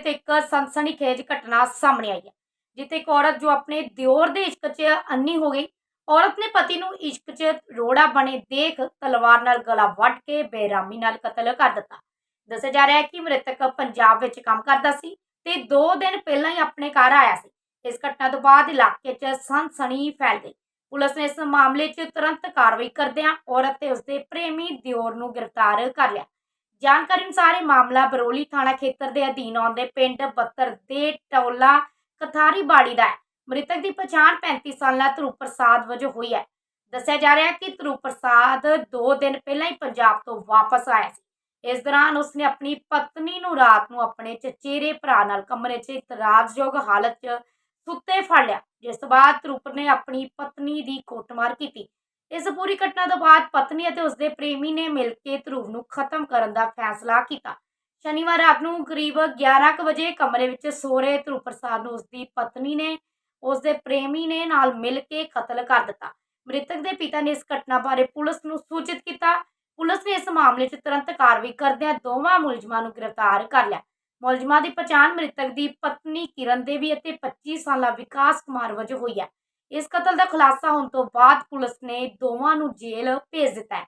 ਤੇ ਇੱਕ ਸਨਸਨੀਖੇਜ ਘਟਨਾ ਸਾਹਮਣੇ ਆਈ ਹੈ, ਜਿੱਥੇ ਇੱਕ ਔਰਤ ਜੋ ਆਪਣੇ ਦਿਓਰ ਦੇ ਇਸ਼ਕ 'ਚ ਅੰਨੀ ਹੋ ਗਈ, ਔਰਤ ਨੇ ਪਤੀ ਨੂੰ ਇਸ਼ਕ 'ਚ ਰੋੜਾ ਬਣੇ ਦੇਖ ਤਲਵਾਰ ਨਾਲ ਗਲਾ ਵੱਢ ਕੇ ਬੇਰਾਮੀ ਨਾਲ ਕਤਲ ਕਰ ਦਿੱਤਾ। ਦੱਸਿਆ ਜਾ ਰਿਹਾ ਹੈ ਕਿ ਮ੍ਰਿਤਕ ਪੰਜਾਬ ਵਿੱਚ ਕੰਮ ਕਰਦਾ ਸੀ ਤੇ 2 ਦਿਨ ਪਹਿਲਾਂ ਹੀ ਆਪਣੇ ਘਰ ਆਇਆ ਸੀ। ਇਸ ਘਟਨਾ ਤੋਂ ਬਾਅਦ ਇਲਾਕੇ 'ਚ ਸਨਸਨੀ ਫੈਲ ਗਈ। ਪੁਲਿਸ ਨੇ ਇਸ ਮਾਮਲੇ 'ਚ ਤੁਰੰਤ ਕਾਰਵਾਈ ਕਰਦਿਆਂ ਔਰਤ ਤੇ ਉਸਦੇ ਪ੍ਰੇਮੀ ਦਿਓਰ ਨੂੰ ਗ੍ਰਿਫਤਾਰ ਕਰ ਲਿਆ। ਜਾਣਕਾਰੀ ਅਨੁਸਾਰ ਇਹ ਮਾਮਲਾ ਬਰੋਲੀ ਥਾਣਾ ਖੇਤਰ ਦੇ ਅਧੀਨ ਆਉਂਦੇ ਪਿੰਡ ਬੱਤਰ ਦੇ ਟੋਲਾ ਕਥਾਰੀ ਬਾੜੀ ਦਾ ਹੈ। ਮ੍ਰਿਤਕ ਦੀ ਪਛਾਣ 35 ਸਾਲਾ ਧਰੂ ਪ੍ਰਸਾਦ ਵਜੋਂ ਹੋਈ ਹੈ। ਦੱਸਿਆ ਜਾ ਰਿਹਾ ਹੈ ਕਿ ਧਰੂ ਪ੍ਰਸਾਦ 2 ਦਿਨ ਪਹਿਲਾਂ ਹੀ ਪੰਜਾਬ ਤੋਂ ਵਾਪਸ ਆਇਆ ਸੀ। ਇਸ ਦੌਰਾਨ ਉਸਨੇ ਆਪਣੀ ਪਤਨੀ ਨੂੰ ਰਾਤ ਨੂੰ ਆਪਣੇ ਚਚੇਰੇ ਭਰਾ ਨਾਲ ਕਮਰੇ 'ਚ ਇਤਰਾਜ਼ਯੋਗ ਹਾਲਤ 'ਚ ਸੁੱਤੇ ਫੜ ਲਿਆ। ਜਿਸ ਤੋਂ ਬਾਅਦ ਧਰੁਪ ਨੇ ਆਪਣੀ ਪਤਨੀ ਦੀ ਕੁੱਟਮਾਰ ਕੀਤੀ। ਇਸ ਪੂਰੀ ਘਟਨਾ ਤੋਂ ਬਾਅਦ ਪਤਨੀ ਅਤੇ ਉਸਦੇ ਪ੍ਰੇਮੀ ਨੇ ਮਿਲ ਕੇ ਧਰੁਵ ਨੂੰ ਖਤਮ ਕਰਨ ਦਾ ਫੈਸਲਾ ਕੀਤਾ। ਸ਼ਨੀਵਾਰ ਰਾਤ ਨੂੰ ਕਰੀਬ 11 ਕੁ ਵਜੇ ਕਮਰੇ ਵਿੱਚ ਸੋ ਰਹੇ ਧਰੁਵ ਪ੍ਰਸਾਦ ਨੂੰ ਉਸਦੀ ਪਤਨੀ ਨੇ, ਉਸਦੇ ਪ੍ਰੇਮੀ ਨੇ ਨਾਲ ਮਿਲ ਕੇ ਕਤਲ ਕਰ ਦਿੱਤਾ। ਮ੍ਰਿਤਕ ਦੇ ਪਿਤਾ ਨੇ ਇਸ ਘਟਨਾ ਬਾਰੇ ਪੁਲਿਸ ਨੂੰ ਸੂਚਿਤ ਕੀਤਾ। ਪੁਲਿਸ ਨੇ ਇਸ ਮਾਮਲੇ 'ਚ ਤੁਰੰਤ ਕਾਰਵਾਈ ਕਰਦਿਆਂ ਦੋਵਾਂ ਮੁਲਜ਼ਮਾਂ ਨੂੰ ਗ੍ਰਿਫਤਾਰ ਕਰ ਲਿਆ। ਮੁਲਜ਼ਮਾਂ ਦੀ ਪਛਾਣ ਮ੍ਰਿਤਕ ਦੀ ਪਤਨੀ ਕਿਰਨ ਦੇਵੀ ਅਤੇ 25 ਸਾਲਾ ਵਿਕਾਸ ਕੁਮਾਰ ਵਜੋਂ ਹੋਈ ਹੈ। ਇਸ ਕਤਲ ਦਾ ਖੁਲਾਸਾ ਹੋਣ ਤੋਂ ਬਾਅਦ ਪੁਲਿਸ ਨੇ ਦੋਵਾਂ ਨੂੰ ਜੇਲ੍ਹ ਭੇਜ ਦਿੱਤਾ ਹੈ।